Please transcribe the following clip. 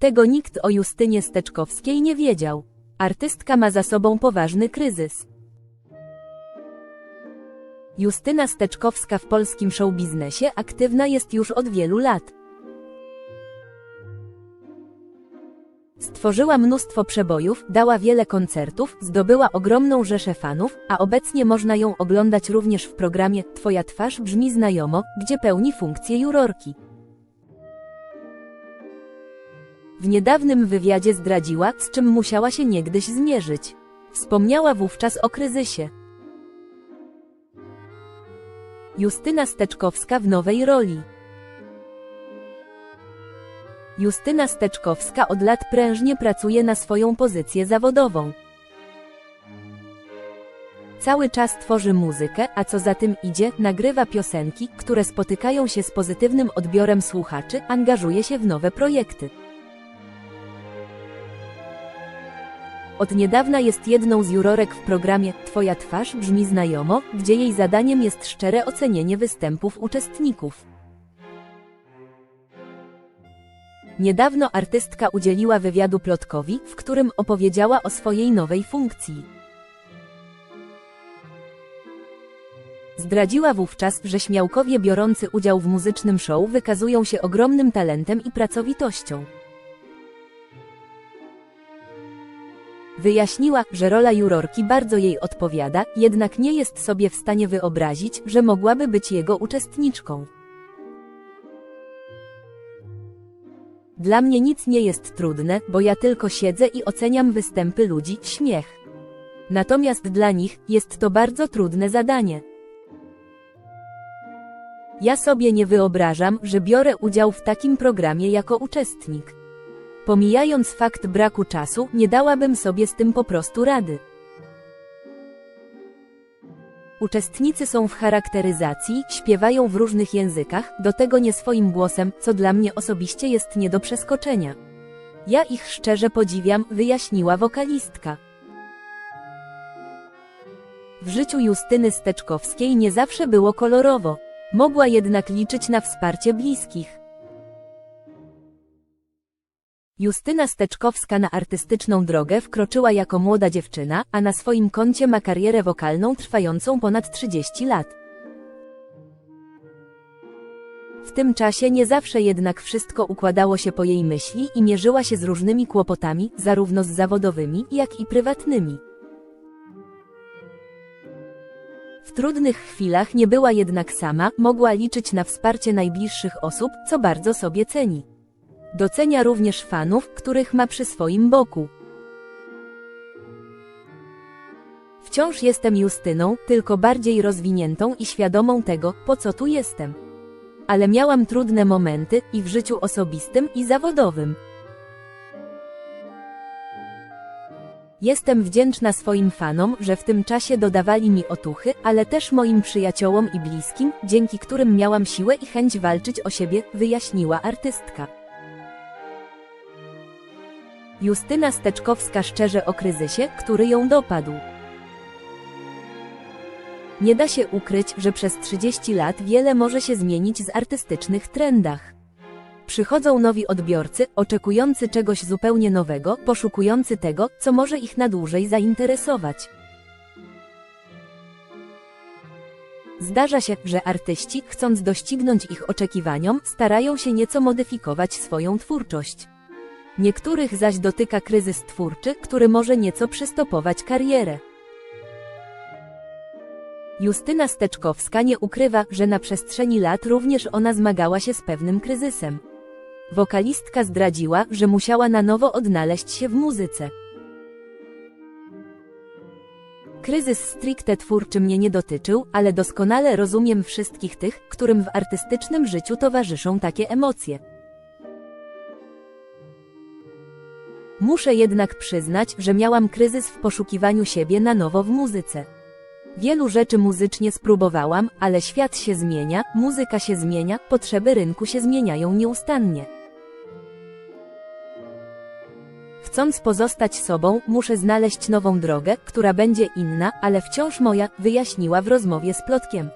Tego nikt o Justynie Steczkowskiej nie wiedział. Artystka ma za sobą poważny kryzys. Justyna Steczkowska w polskim showbiznesie aktywna jest już od wielu lat. Stworzyła mnóstwo przebojów, dała wiele koncertów, zdobyła ogromną rzeszę fanów, a obecnie można ją oglądać również w programie Twoja twarz brzmi znajomo, gdzie pełni funkcję jurorki. W niedawnym wywiadzie zdradziła, z czym musiała się niegdyś zmierzyć. Wspomniała wówczas o kryzysie. Justyna Steczkowska w nowej roli. Justyna Steczkowska od lat prężnie pracuje na swoją pozycję zawodową. Cały czas tworzy muzykę, a co za tym idzie, nagrywa piosenki, które spotykają się z pozytywnym odbiorem słuchaczy, angażuje się w nowe projekty. Od niedawna jest jedną z jurorek w programie Twoja twarz brzmi znajomo, gdzie jej zadaniem jest szczere ocenienie występów uczestników. Niedawno artystka udzieliła wywiadu plotkowi, w którym opowiedziała o swojej nowej funkcji. Zdradziła wówczas, że śmiałkowie biorący udział w muzycznym show wykazują się ogromnym talentem i pracowitością. Wyjaśniła, że rola jurorki bardzo jej odpowiada, jednak nie jest sobie w stanie wyobrazić, że mogłaby być jego uczestniczką. Dla mnie nic nie jest trudne, bo ja tylko siedzę i oceniam występy ludzi, śmiech. Natomiast dla nich jest to bardzo trudne zadanie. Ja sobie nie wyobrażam, że biorę udział w takim programie jako uczestnik. Pomijając fakt braku czasu, nie dałabym sobie z tym po prostu rady. Uczestnicy są w charakteryzacji, śpiewają w różnych językach, do tego nie swoim głosem, co dla mnie osobiście jest nie do przeskoczenia. Ja ich szczerze podziwiam, wyjaśniła wokalistka. W życiu Justyny Steczkowskiej nie zawsze było kolorowo. Mogła jednak liczyć na wsparcie bliskich. Justyna Steczkowska na artystyczną drogę wkroczyła jako młoda dziewczyna, a na swoim koncie ma karierę wokalną trwającą ponad 30 lat. W tym czasie nie zawsze jednak wszystko układało się po jej myśli i mierzyła się z różnymi kłopotami, zarówno z zawodowymi, jak i prywatnymi. W trudnych chwilach nie była jednak sama, mogła liczyć na wsparcie najbliższych osób, co bardzo sobie ceni. Docenia również fanów, których ma przy swoim boku. Wciąż jestem Justyną, tylko bardziej rozwiniętą i świadomą tego, po co tu jestem. Ale miałam trudne momenty i w życiu osobistym i zawodowym. Jestem wdzięczna swoim fanom, że w tym czasie dodawali mi otuchy, ale też moim przyjaciołom i bliskim, dzięki którym miałam siłę i chęć walczyć o siebie, wyjaśniła artystka. Justyna Steczkowska szczerze o kryzysie, który ją dopadł. Nie da się ukryć, że przez 30 lat wiele może się zmienić z artystycznych trendach. Przychodzą nowi odbiorcy, oczekujący czegoś zupełnie nowego, poszukujący tego, co może ich na dłużej zainteresować. Zdarza się, że artyści, chcąc doścignąć ich oczekiwaniom, starają się nieco modyfikować swoją twórczość. Niektórych zaś dotyka kryzys twórczy, który może nieco przystopować karierę. Justyna Steczkowska nie ukrywa, że na przestrzeni lat również ona zmagała się z pewnym kryzysem. Wokalistka zdradziła, że musiała na nowo odnaleźć się w muzyce. Kryzys stricte twórczy mnie nie dotyczył, ale doskonale rozumiem wszystkich tych, którym w artystycznym życiu towarzyszą takie emocje. Muszę jednak przyznać, że miałam kryzys w poszukiwaniu siebie na nowo w muzyce. Wielu rzeczy muzycznie spróbowałam, ale świat się zmienia, muzyka się zmienia, potrzeby rynku się zmieniają nieustannie. Chcąc pozostać sobą, muszę znaleźć nową drogę, która będzie inna, ale wciąż moja, wyjaśniła w rozmowie z Plotkiem.